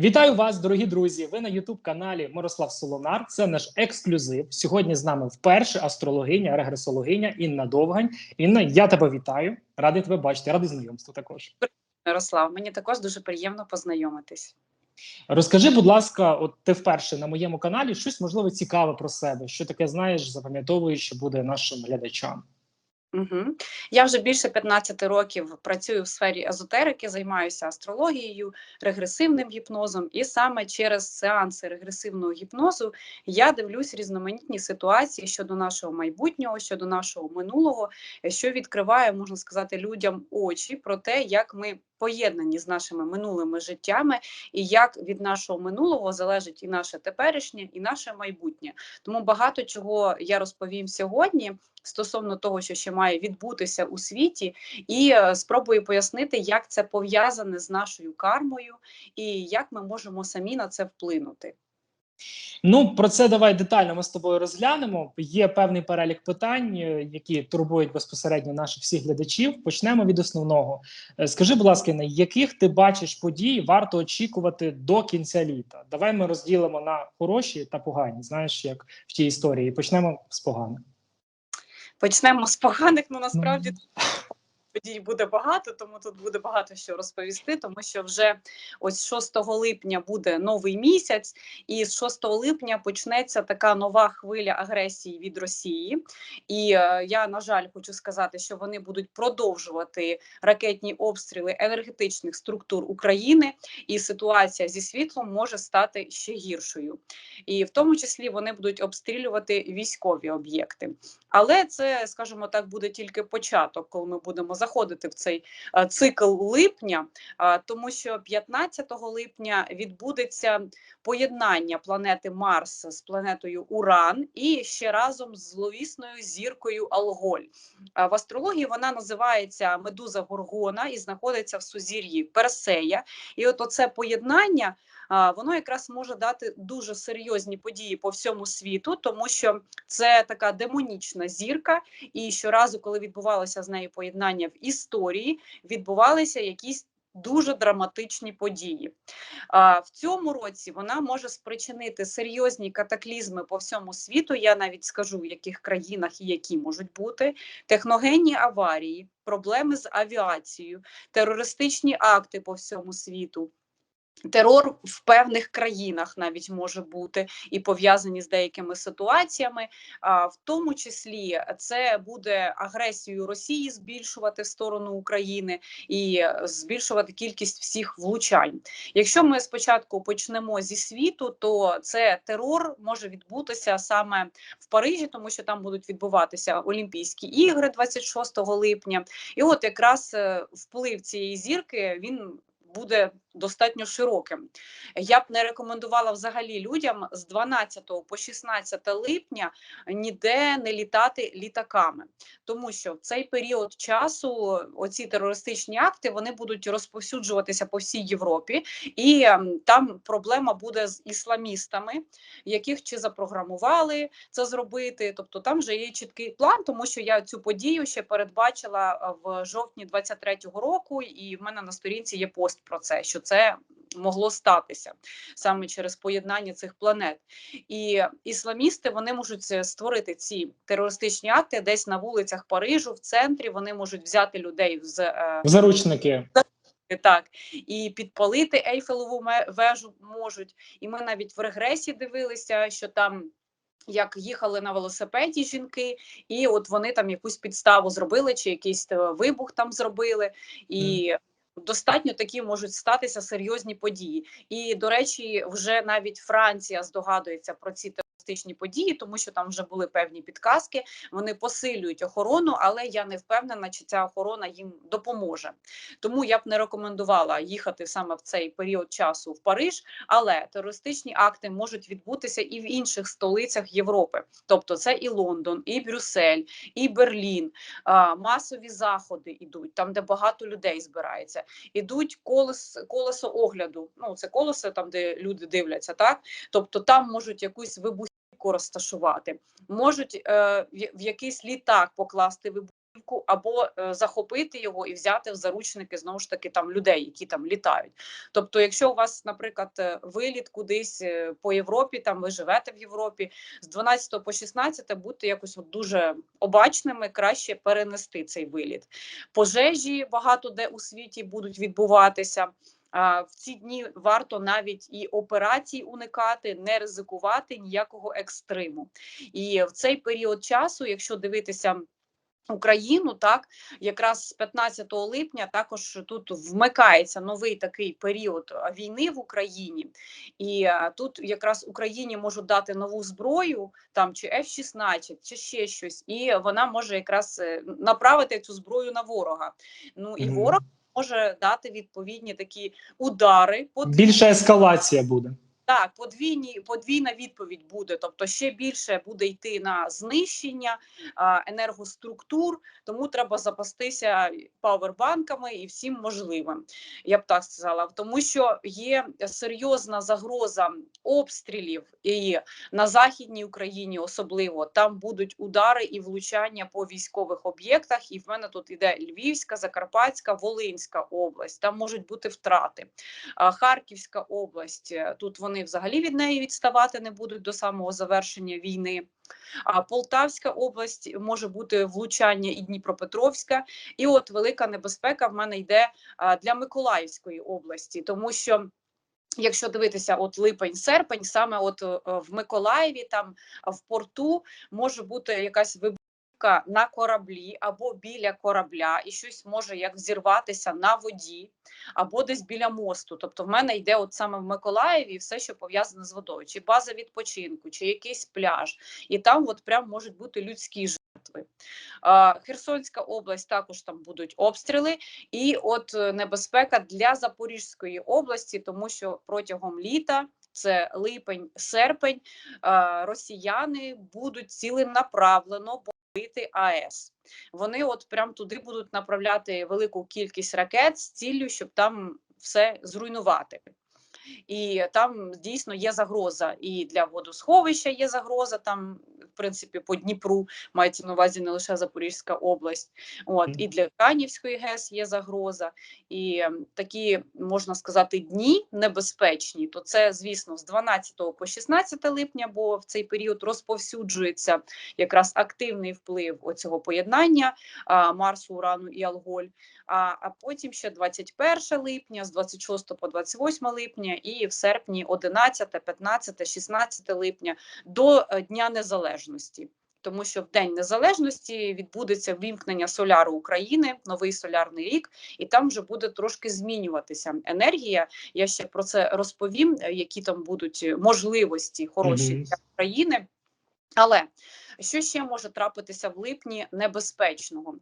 Вітаю вас, дорогі друзі. Ви на Ютуб каналі Мирослав Солонар. Це наш ексклюзив. Сьогодні з нами вперше астрологиня, регресологиня Інна Довгань. Інна, я тебе вітаю. Радий тебе бачити, радий знайомству також. Мирослав, мені також дуже приємно познайомитись. Розкажи, будь ласка, от ти вперше на моєму каналі щось можливо цікаве про себе. Що таке знаєш, запам'ятовуєш, що буде нашим глядачам. Угу. Я вже більше 15 років працюю в сфері езотерики, займаюся астрологією, регресивним гіпнозом, і саме через сеанси регресивного гіпнозу я дивлюсь різноманітні ситуації щодо нашого майбутнього, щодо нашого минулого, що відкриває, можна сказати, людям очі про те, як ми поєднані з нашими минулими життями, і як від нашого минулого залежить і наше теперішнє, і наше майбутнє. Тому багато чого я розповім сьогодні стосовно того, що ще має відбутися у світі, і е, спробую пояснити, як це пов'язане з нашою кармою, і як ми можемо самі на це вплинути. Ну про це давай детально ми з тобою розглянемо. Є певний перелік питань, е, які турбують безпосередньо наших всіх глядачів. Почнемо від основного. Е, Скажи, будь ласка, на яких ти бачиш подій варто очікувати до кінця літа? Давай ми розділимо на хороші та погані. Знаєш, як в тій історії. Почнемо з поганих. Почнемо з поганих, ну насправді подій буде багато, тому тут буде багато що розповісти, тому що вже ось 6 липня буде новий місяць, і з 6 липня почнеться така нова хвиля агресії від Росії. І е, я на жаль хочу сказати, що вони будуть продовжувати ракетні обстріли енергетичних структур України, і ситуація зі світлом може стати ще гіршою. І в тому числі вони будуть обстрілювати військові об'єкти. Але це, скажімо так, буде тільки початок, коли ми будемо заходити в цей е, цикл липня, тому що 15 липня відбудеться поєднання планети Марс з планетою Уран і ще разом з зловісною зіркою Алголь. В астрології вона називається Медуза Горгона і знаходиться в сузір'ї Персея. І от оце поєднання. Воно якраз може дати дуже серйозні події по всьому світу, тому що це така демонічна зірка, і щоразу, коли відбувалося з нею поєднання в історії, відбувалися якісь дуже драматичні події. А, в цьому році вона може спричинити серйозні катаклізми по всьому світу. Я навіть скажу, в яких країнах і які можуть бути техногенні аварії, проблеми з авіацією, терористичні акти по всьому світу. Терор в певних країнах навіть може бути і пов'язані з деякими ситуаціями. В тому числі це буде агресію Росії збільшувати в сторону України і е, збільшувати кількість всіх влучань. Якщо ми спочатку почнемо зі світу, то це терор може відбутися саме в Парижі, тому що там будуть відбуватися Олімпійські ігри 26 липня. І от якраз е, вплив цієї зірки він буде достатньо широким. Я б не рекомендувала взагалі людям з 12 по 16 липня ніде не літати літаками, тому що в цей період часу оці терористичні акти вони будуть розповсюджуватися по всій Європі, і ем, там проблема буде з ісламістами, яких чи запрограмували це зробити. Тобто там вже є чіткий план, тому що я цю подію ще передбачила е, в жовтні 23-го року, і в мене на сторінці є пост про це. що це могло статися саме через поєднання цих планет. І ісламісти вони можуть е, створити ці терористичні акти десь на вулицях Парижу, в центрі. Вони можуть взяти людей з е, Заручники. так і підпалити Ейфелеву ме- вежу можуть. І ми навіть в регресі дивилися, що там. Як їхали на велосипеді жінки, і от вони там якусь підставу зробили, чи якийсь е, вибух там зробили, і достатньо такі можуть статися серйозні події. І до речі, вже навіть Франція здогадується про ці терористичні події, тому що там вже були певні підказки. Вони посилюють охорону, але я не впевнена, чи ця охорона їм допоможе. Тому я б не рекомендувала їхати саме в цей період часу в Париж, але терористичні акти можуть відбутися і в інших столицях Європи. Тобто, це і Лондон, і Брюссель, і Берлін. Масові заходи йдуть там, де багато людей збирається. Ідуть колес, колесо огляду. Ну це колесо там, де люди дивляться, так тобто там можуть якусь вибухівку розташувати, можуть е, в, якийсь літак покласти вибухівку. або е, захопити його і взяти в заручники знову ж таки там людей, які там літають. Тобто, якщо у вас, наприклад, е, виліт кудись по Європі, там ви живете в Європі, з 12 по 16 будьте якось дуже обачними, краще перенести цей виліт. Пожежі багато де у світі будуть відбуватися. В ці дні варто навіть і операцій уникати, не ризикувати ніякого екстриму. І в цей період часу, якщо дивитися. Україну так якраз з 15 липня також тут вмикається новий такий період війни в Україні, і тут якраз Україні можуть дати нову зброю, там чи F-16, чи ще щось, і вона може якраз е, направити цю зброю на ворога. Ну і ворог може дати відповідні такі удари по Більша ескалація буде. Так, подвійні, подвійна відповідь буде, тобто ще більше буде йти на знищення а, енергоструктур, тому треба запастися павербанками і всім можливим. Я б так сказала, тому що є серйозна загроза обстрілів і на західній Україні, особливо там будуть удари і влучання по військових об'єктах. І в мене тут іде Львівська, Закарпатська, Волинська область. Там можуть бути втрати. А, Харківська область тут вони взагалі від неї відставати не будуть до самого завершення війни. А Полтавська область може бути влучання і Дніпропетровська, і от велика небезпека в мене йде для Миколаївської області, тому що. Якщо дивитися, от липень-серпень, саме от е, в Миколаєві, там в порту може бути якась вибухка на кораблі або біля корабля, і щось може як взірватися на воді або десь біля мосту. Тобто, в мене йде от саме в Миколаєві все, що пов'язане з водою, чи база відпочинку, чи якийсь пляж, і там от прям можуть бути людські жертви. Херсонська область також там будуть обстріли, і от е, небезпека для Запорізької області, тому що протягом літа. Це липень, серпень, е, росіяни будуть ціленаправлено бомбити АЕС. Вони от прям туди будуть направляти велику кількість ракет з ціллю, щоб там все зруйнувати. І там дійсно є загроза і для водосховища є загроза там, в принципі, по Дніпру мається на увазі не лише Запорізька область. От і для Канівської ГЕС є загроза. І такі можна сказати дні небезпечні. То це, звісно, з 12 по 16 липня, бо в цей період розповсюджується якраз активний вплив оцього поєднання а, Марсу, Урану і Алголь. А, а потім ще 21 липня, з 26 по 28 липня, і в серпні 11, 15, 16 липня до е, Дня Незалежності. Тому що в День Незалежності відбудеться ввімкнення соляру України, новий солярний рік, і там вже буде трошки змінюватися енергія. Я ще про це розповім, е, які там будуть е, можливості хороші Мгм. для України. Але що ще може трапитися в липні небезпечного?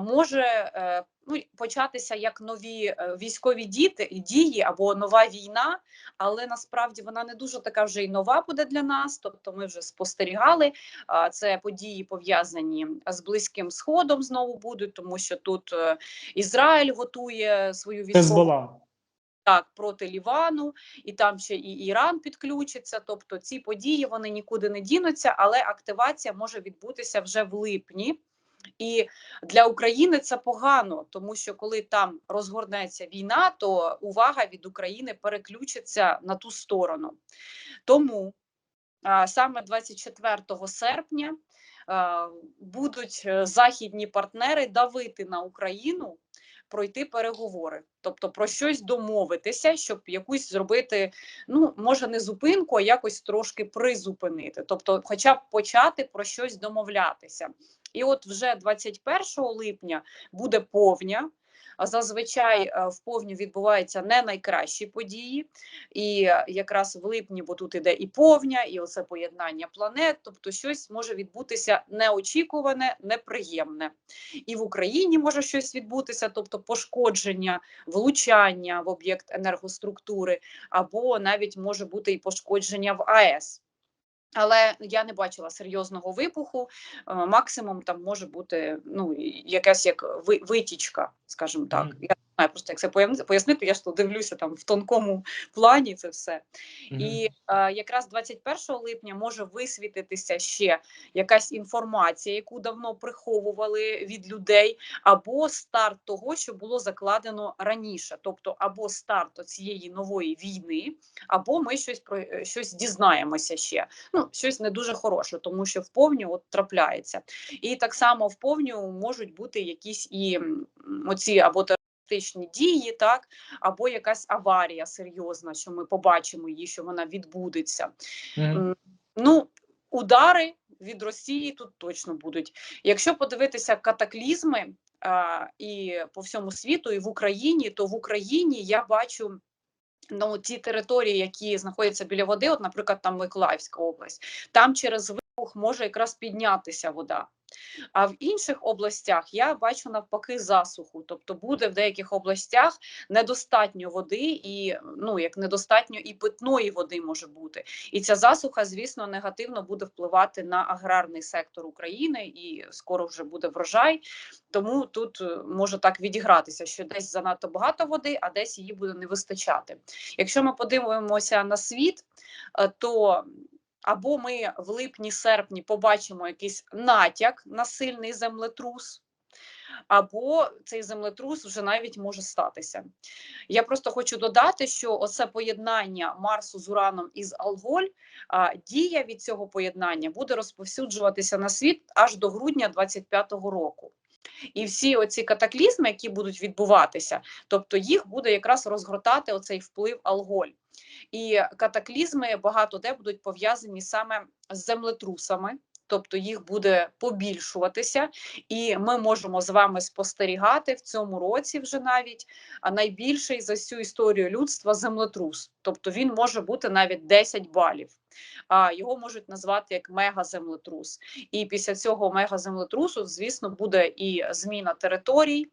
Може е, ну, початися як нові е, військові діти, дії або нова війна, але насправді вона не дуже така вже й нова буде для нас. Тобто ми вже спостерігали. Це події пов'язані з Близьким Сходом знову будуть, тому що тут е, Ізраїль готує свою військову. Так проти Лівану, і там ще і Іран підключиться. Тобто ці події вони нікуди не дінуться, але активація може відбутися вже в липні. І для України це погано, тому що коли там розгорнеться війна, то увага від України переключиться на ту сторону. Тому саме 24 серпня будуть е, західні партнери давити на Україну пройти переговори, тобто про щось домовитися, щоб якусь зробити, ну може не зупинку, а якось трошки призупинити, тобто, хоча б почати про щось домовлятися. І от вже 21 липня буде повня. Зазвичай е, в повню відбуваються не найкращі події, і е, якраз в липні, бо тут іде і повня, і оце поєднання планет. Тобто, щось може відбутися неочікуване, неприємне. І в Україні може щось відбутися, тобто пошкодження, влучання в об'єкт енергоструктури, або навіть може бути і пошкодження в АЕС. Але я не бачила серйозного вибуху. е, Максимум там може бути ну якась як ви- витічка, скажімо так. Я знаю просто як це пояснити. Я ж то дивлюся там в тонкому плані це все. І е, якраз 21 липня може висвітитися ще якась інформація, яку давно приховували від людей, або старт того, що було закладено раніше, тобто або старт цієї нової війни, або ми щось про е, щось дізнаємося ще. Ну щось не дуже хороше, тому що в повню от трапляється. І так само в повню можуть бути якісь і оці або терористичні дії, так або якась аварія серйозна, що ми побачимо її, що вона відбудеться. М, Ну, удари від Росії тут точно будуть. Якщо подивитися катаклізми а, і по всьому світу, і в Україні, то в Україні я бачу. Ну, ті території, які знаходяться біля води, от, наприклад, там Миколаївська область, там через може якраз піднятися вода. А в інших областях я бачу навпаки засуху. Тобто буде в деяких областях недостатньо води, і ну як недостатньо і питної води може бути. І ця засуха, звісно, негативно буде впливати на аграрний сектор України, і скоро вже буде врожай. Тому тут е, може так відігратися, що десь занадто багато води, а десь її буде не вистачати. Якщо ми подивимося на світ, е, то або ми в липні-серпні побачимо якийсь натяк на сильний землетрус, або цей землетрус вже навіть може статися. Я просто хочу додати, що оце поєднання Марсу з Ураном із Алголь, а, дія від цього поєднання буде розповсюджуватися на світ аж до грудня 25-го року. І всі оці катаклізми, які будуть відбуватися, тобто їх буде якраз розгортати оцей вплив алголь. І катаклізми багато де будуть пов'язані саме з землетрусами, тобто їх буде побільшуватися, і ми можемо з вами спостерігати в цьому році вже навіть найбільший за всю історію людства землетрус. Тобто він може бути навіть 10 балів. А його можуть назвати як мегаземлетрус. І після цього мегаземлетрусу, звісно, буде і зміна територій,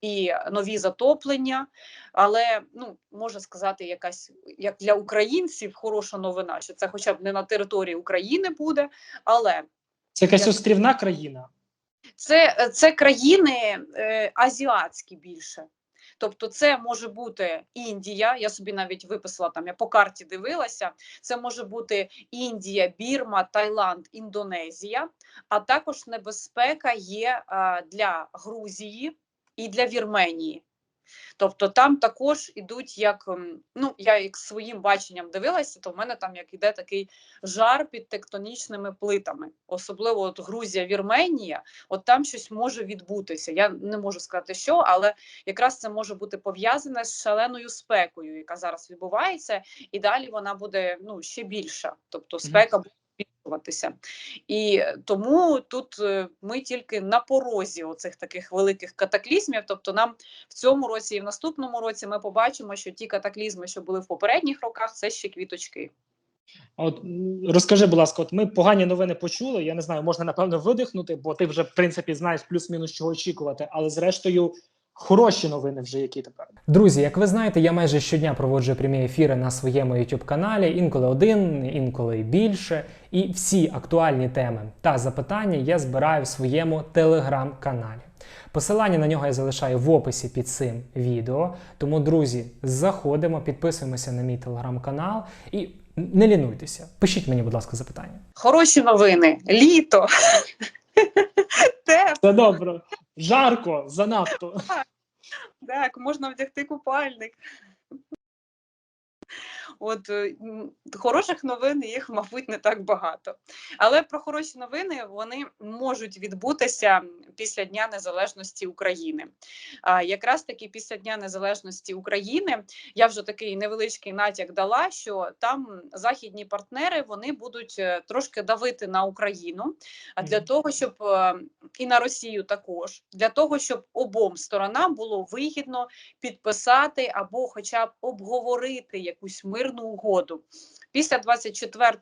і нові затоплення. Але ну можна сказати, якась як для українців хороша новина, що це хоча б не на території України буде, але Це якась Я- острівна країна. це, це країни е, азіатські більше. Тобто, це може бути Індія. Я собі навіть виписала там, я по карті дивилася. Це може бути Індія, Бірма, Таїланд, Індонезія. А також небезпека є е, для Грузії і для Вірменії. Тобто там також ідуть як ну я як своїм баченням дивилася, то в мене там як іде такий жар під тектонічними плитами, особливо от Грузія, Вірменія, от там щось може відбутися. Я не можу сказати, що, але якраз це може бути пов'язане з шаленою спекою, яка зараз відбувається, і далі вона буде ну ще більша. Тобто спека буде збільшуватися. І е, тому тут е, ми тільки на порозі оцих таких великих катаклізмів. Тобто, нам в цьому році і в наступному році ми побачимо, що ті катаклізми, що були в попередніх роках, це ще квіточки. От розкажи, будь ласка, от ми погані новини почули. Я не знаю, можна напевно видихнути, бо ти вже в принципі знаєш плюс-мінус чого очікувати. Але зрештою, хороші новини вже які тепер. Друзі, як ви знаєте, я майже щодня проводжу прямі ефіри на своєму youtube каналі, інколи один, інколи більше. І всі актуальні теми та запитання я збираю в своєму телеграм-каналі. Посилання на нього я залишаю в описі під цим відео. Тому, друзі, заходимо, підписуємося на мій телеграм-канал і не лінуйтеся. Пишіть мені, будь ласка, запитання. Хороші новини, літо. Це добре, жарко, занадто. так, можна вдягти купальник. От е, хороших новин їх, мабуть, не так багато. Але про хороші новини вони можуть відбутися після Дня Незалежності України. А якраз таки після Дня Незалежності України я вже такий невеличкий натяк дала, що там західні партнери вони будуть е, трошки давити на Україну а для того, щоб е, і на Росію також для того, щоб обом сторонам було вигідно підписати або, хоча б обговорити якусь мирну угоду. Після 24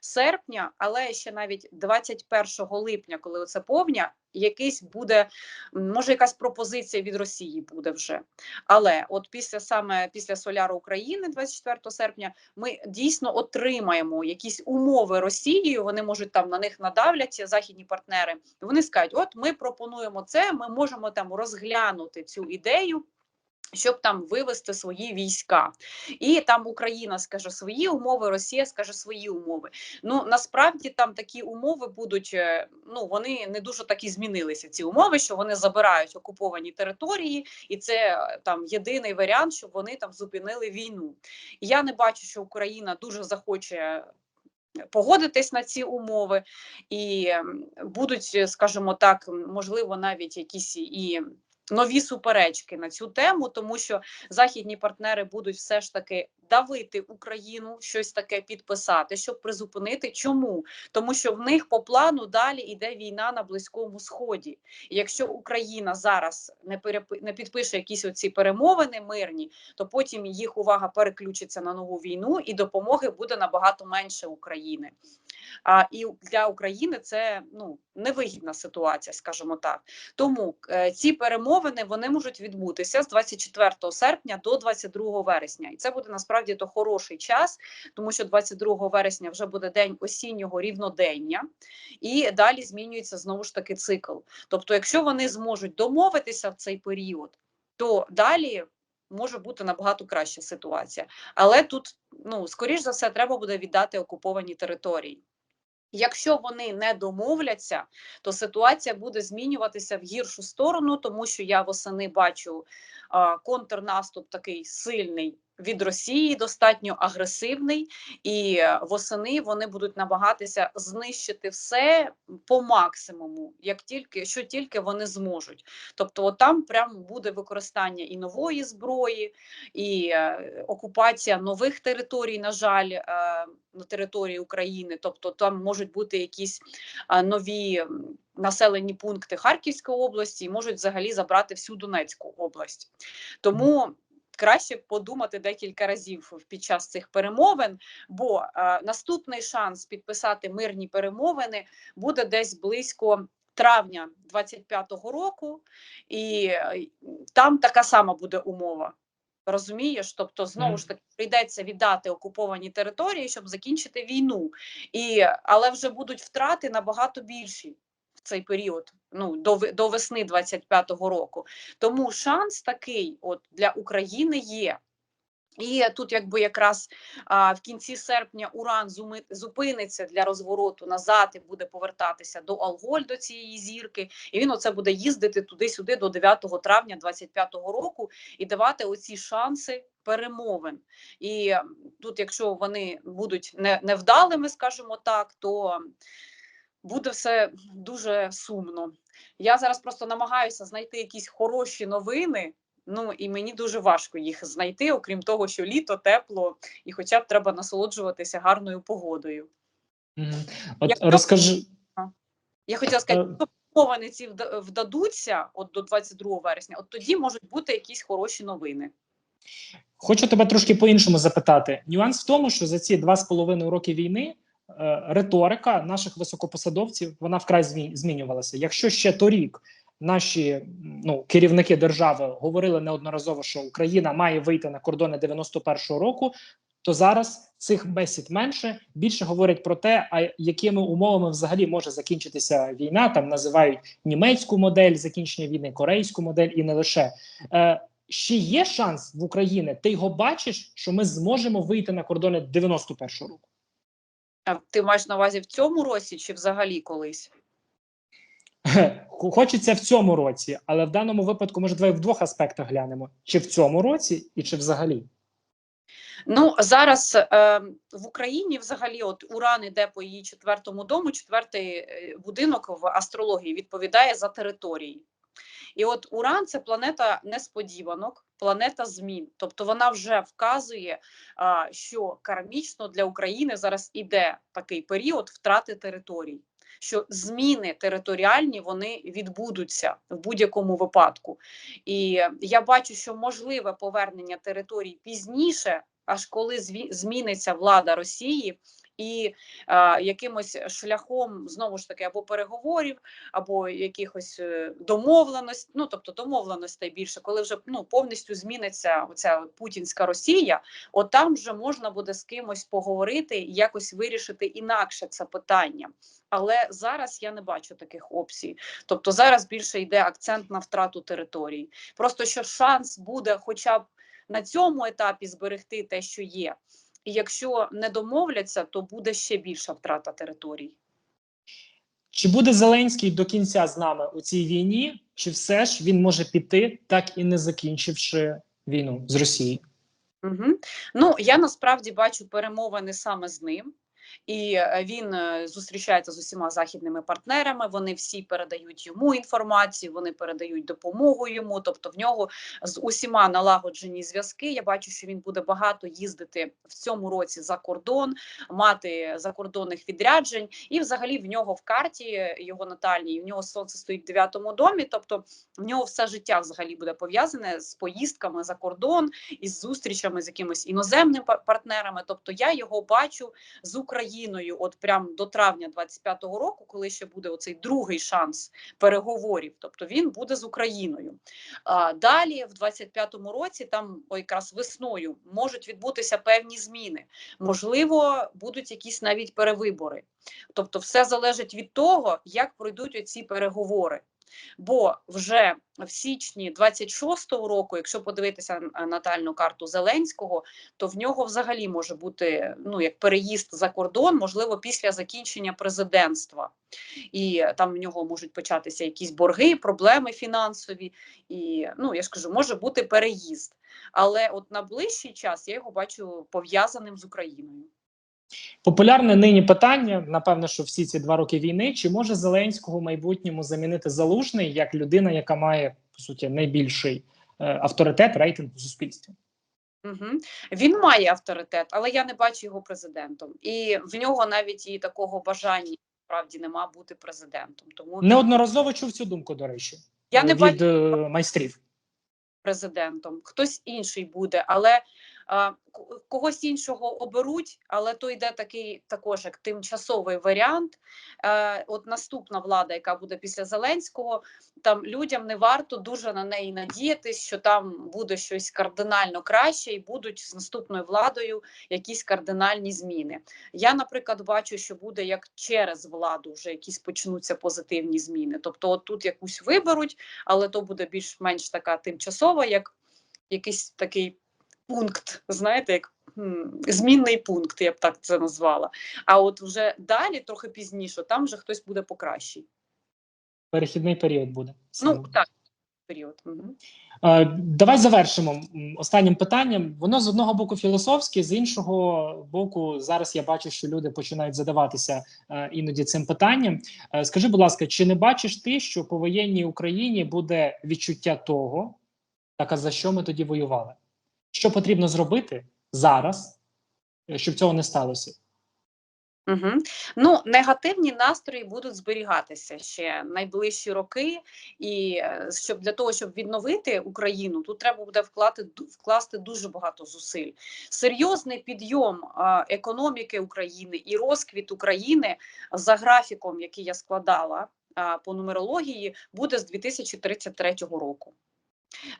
серпня, але ще навіть 21 липня, коли це повня, якийсь буде, може, якась пропозиція від Росії буде вже. Але от після саме після Соляру України, 24 серпня, ми дійсно отримаємо якісь умови Росією. Вони можуть там на них надавляться, західні партнери. Вони скажуть: от ми пропонуємо це, ми можемо там розглянути цю ідею. Щоб там вивести свої війська, і там Україна скаже свої умови, Росія скаже свої умови. Ну насправді там такі умови будуть. е, Ну вони не дуже такі змінилися. Ці умови, що вони забирають окуповані території, і це е, там єдиний варіант, щоб вони там зупинили війну. Я не бачу, що Україна дуже захоче. Погодитись на ці умови, і будуть, е, скажімо так, можливо, навіть якісь і нові суперечки на цю тему, тому що західні партнери будуть все ж таки давити Україну, щось таке підписати, щоб призупинити. Чому? Тому що в них по плану далі йде війна на Близькому Сході. І якщо Україна зараз не перепи... не підпише якісь оці перемовини мирні, то потім їх увага переключиться на нову війну, і допомоги буде набагато менше України. А і для України це ну невигідна ситуація, скажімо так. Тому е, ці перемовини вони можуть відбутися з 24 серпня до 22 вересня, і це буде насправді то хороший час, тому що 22 вересня вже буде день осіннього рівнодення, і далі змінюється знову ж таки цикл. Тобто, якщо вони зможуть домовитися в цей період, то далі. Може бути набагато краща ситуація, але тут ну скоріш за все треба буде віддати окуповані території. Якщо вони не домовляться, то ситуація буде змінюватися в гіршу сторону, тому що я восени бачу контрнаступ такий сильний від Росії, достатньо агресивний, і восени вони будуть намагатися знищити все по максимуму, як тільки що тільки вони зможуть. Тобто, там прямо буде використання і нової зброї, і е, окупація нових територій, на жаль, е, на території України. Тобто, там можуть бути якісь е, нові. Населені пункти Харківської області і можуть взагалі забрати всю Донецьку область. Тому краще подумати декілька разів під час цих перемовин, бо е, наступний шанс підписати мирні перемовини буде десь близько. Травня 25-го року, і е, там така сама буде умова. Розумієш, тобто знову ж таки прийдеться віддати окуповані території, щоб закінчити війну, і але вже будуть втрати набагато більші цей період. Ну до до весни 25-го року. Тому шанс такий, от для України є. І тут, якби якраз а, в кінці серпня Уран зупиниться для розвороту назад і буде повертатися до Алголь, до цієї зірки, і він оце буде їздити туди-сюди до 9 травня 25-го року і давати оці шанси перемовин. І тут, якщо вони будуть не, невдалими, скажімо так, то буде все дуже сумно. Я зараз просто намагаюся знайти якісь хороші новини. Ну і мені дуже важко їх знайти, окрім того, що літо тепло, і хоча б треба насолоджуватися гарною погодою. От Якщо- розкажи. Я хотіла сказати, Е. перемовини ці вдадуться от до 22 вересня, от тоді можуть бути якісь хороші новини. Хочу тебе трошки по-іншому запитати. Нюанс в тому, що за ці два з половиною роки війни риторика наших високопосадовців вона вкрай змі- змінювалася. Якщо ще торік наші ну, керівники держави говорили неодноразово, що Україна має вийти на кордони 91-го року, то зараз цих бесід менше більше говорять про те, а якими умовами взагалі може закінчитися війна. Там називають німецьку модель закінчення війни, корейську модель і не лише. Е, ще є шанс в Україні, ти його бачиш, що ми зможемо вийти на кордони 91-го року. Ти маєш на увазі в цьому році чи взагалі колись? Хочеться в цьому році, але в даному випадку, може, давай в двох аспектах глянемо: чи в цьому році, і чи взагалі. Ну зараз е, в Україні взагалі от Уран іде по її четвертому дому. Четвертий е, будинок в астрології відповідає за території. І от Уран це планета несподіванок, планета змін. Тобто вона вже вказує, що кармічно для України зараз іде такий період втрати територій. Що зміни територіальні вони відбудуться в будь-якому випадку, і я бачу, що можливе повернення територій пізніше, аж коли зміниться влада Росії. І е, якимось шляхом знову ж таки або переговорів, або якихось е, домовленостей, ну тобто домовленостей більше, коли вже ну повністю зміниться оця путінська Росія, от там вже можна буде з кимось поговорити і якось вирішити інакше це питання. Але зараз я не бачу таких опцій. Тобто зараз більше йде акцент на втрату територій. Просто що шанс буде, хоча б на цьому етапі зберегти те, що є. І якщо не домовляться, то буде ще більша втрата територій. Чи буде Зеленський до кінця з нами у цій війні, чи все ж він може піти, так і не закінчивши війну з Росією? Угу. Ну я насправді бачу перемовини саме з ним. І е, він е, зустрічається з усіма західними партнерами. Вони всі передають йому інформацію, вони передають допомогу йому. Тобто, в нього з усіма налагоджені зв'язки. Я бачу, що він буде багато їздити в цьому році за кордон, мати закордонних відряджень. І, взагалі, в нього в карті його натальній, в нього сонце стоїть в дев'ятому домі. Тобто, в нього все життя взагалі буде пов'язане з поїздками за кордон із зустрічами з якимись іноземними партнерами. Тобто, я його бачу з Україною, от прям до травня 25-го року, коли ще буде оцей другий шанс переговорів. Тобто він буде з Україною. А далі, в 25-му році, там о, якраз весною можуть відбутися певні зміни. Можливо, будуть якісь навіть перевибори. Тобто, все залежить від того, як пройдуть оці переговори. Бо вже в січні 26-го року, якщо подивитися на натальну карту Зеленського, то в нього взагалі може бути ну як переїзд за кордон, можливо, після закінчення президентства, і там в нього можуть початися якісь борги, проблеми фінансові, і ну я ж кажу, може бути переїзд. Але от на ближчий час я його бачу пов'язаним з Україною. Популярне нині питання, напевно, що всі ці два роки війни, чи може Зеленського в майбутньому замінити залужний як людина, яка має по суті найбільший е, авторитет, рейтинг у суспільстві? Угу. Він має авторитет, але я не бачу його президентом. І в нього навіть і такого бажання справді нема бути президентом. Тому Неодноразово чув цю думку, до речі, я не від бачу е, майстрів. президентом. Хтось інший буде, але когось іншого оберуть, але то йде такий також як тимчасовий варіант. Е, от наступна влада, яка буде після Зеленського, там людям не варто дуже на неї надіятись, що там буде щось кардинально краще, і будуть з наступною владою якісь кардинальні зміни. Я, наприклад, бачу, що буде як через владу вже якісь почнуться позитивні зміни. Тобто, от тут якусь виберуть, але то буде більш-менш така тимчасова, як якийсь такий пункт, знаєте, як змінний пункт, я б так це назвала. А от вже далі, трохи пізніше, там вже хтось буде покращий. Перехідний період буде. Ну так, період. Угу. Давай завершимо останнім питанням. Воно з одного боку філософське, з іншого боку, зараз я бачу, що люди починають задаватися е, іноді цим питанням. Е, Скажи, будь ласка, чи не бачиш ти, що по воєнній Україні буде відчуття того, так а за що ми тоді воювали? Що потрібно зробити зараз, е, щоб цього не сталося? Угу. Ну, негативні настрої будуть зберігатися ще найближчі роки, і е, щоб для того, щоб відновити Україну, тут треба буде вклати ду- вкласти дуже багато зусиль. Серйозний підйом економіки України і розквіт України за графіком, який я складала по нумерології, буде з 2033 року.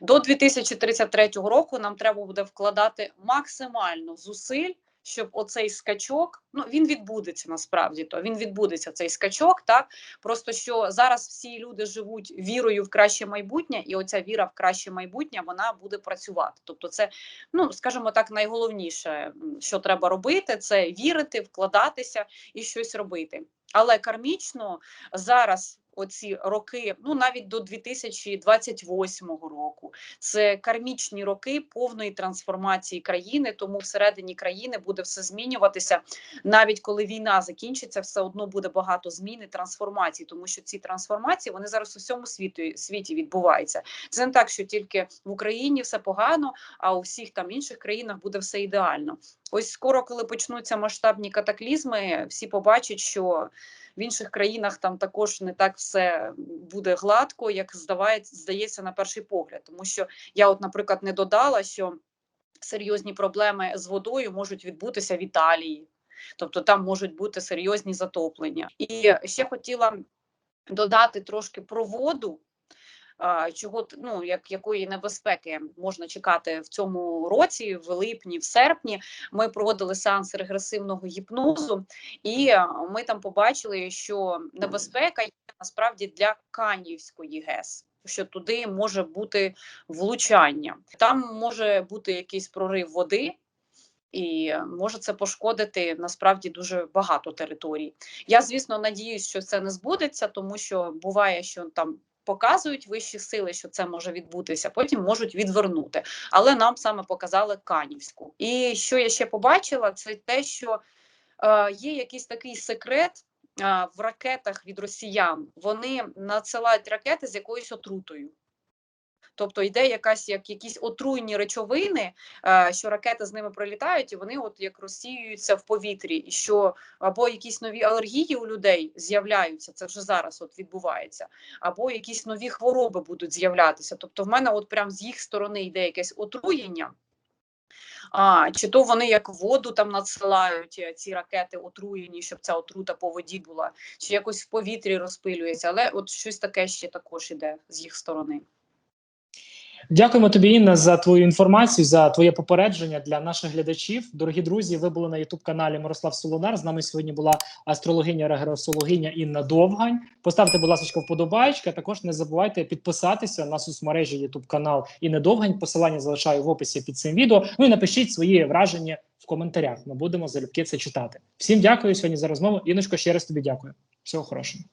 До 2033 року нам треба буде вкладати максимально зусиль, щоб оцей скачок, ну він відбудеться насправді, то він відбудеться цей скачок, так просто що зараз всі люди живуть вірою в краще майбутнє, і оця віра в краще майбутнє вона буде працювати. Тобто, це ну скажімо так, найголовніше, що треба робити, це вірити, вкладатися і щось робити. Але кармічно зараз. Оці роки, ну навіть до 2028 року, це кармічні роки повної трансформації країни. Тому всередині країни буде все змінюватися. Навіть коли війна закінчиться, все одно буде багато змін і трансформацій, тому що ці трансформації вони зараз у всьому світі світі відбуваються. Це не так, що тільки в Україні все погано, а у всіх там інших країнах буде все ідеально. Ось скоро, коли почнуться масштабні катаклізми, всі побачать, що в інших країнах там також не так все буде гладко, як здавається, здається на перший погляд. Тому що я, от, наприклад, не додала, що серйозні проблеми з водою можуть відбутися в Італії. Тобто там можуть бути серйозні затоплення. І ще хотіла додати трошки про воду. Чого ну як якої небезпеки можна чекати в цьому році, в липні, в серпні, ми проводили сеанс регресивного гіпнозу, і ми там побачили, що небезпека є насправді для Канівської ГЕС. Що туди може бути влучання, там може бути якийсь прорив води, і може це пошкодити насправді дуже багато територій. Я, звісно, надіюсь, що це не збудеться, тому що буває, що там показують вищі сили, що це може відбутися, потім можуть відвернути. Але нам саме показали Канівську. І що я ще побачила, це те, що е, є якийсь такий секрет. е, В ракетах від росіян вони надсилають ракети з якоюсь отрутою. Тобто йде якась як якісь отруйні речовини, е, що ракети з ними прилітають, і вони от як розсіюються в повітрі, і що або якісь нові алергії у людей з'являються, це вже зараз от відбувається, або якісь нові хвороби будуть з'являтися. Тобто, в мене от прям з їх сторони йде якесь отруєння. А, чи то вони як воду там надсилають е, ці ракети отруєні, щоб ця отрута по воді була, чи якось в повітрі розпилюється, але от щось таке ще також іде з їх сторони. Дякуємо тобі, Інна, за твою інформацію, за твоє попередження для наших глядачів. Дорогі друзі, ви були на Ютуб каналі Мирослав Солонар. З нами сьогодні була астрологиня регресологиня Інна Довгань. Поставте, будь ласка, вподобайки. Також не забувайте підписатися на соцмережі Ютуб канал Інни Довгань. Посилання залишаю в описі під цим відео. Ну і напишіть свої враження в коментарях. Ми будемо залюбки це читати. Всім дякую сьогодні за розмову. Іночко, ще раз тобі дякую. Всього хорошого.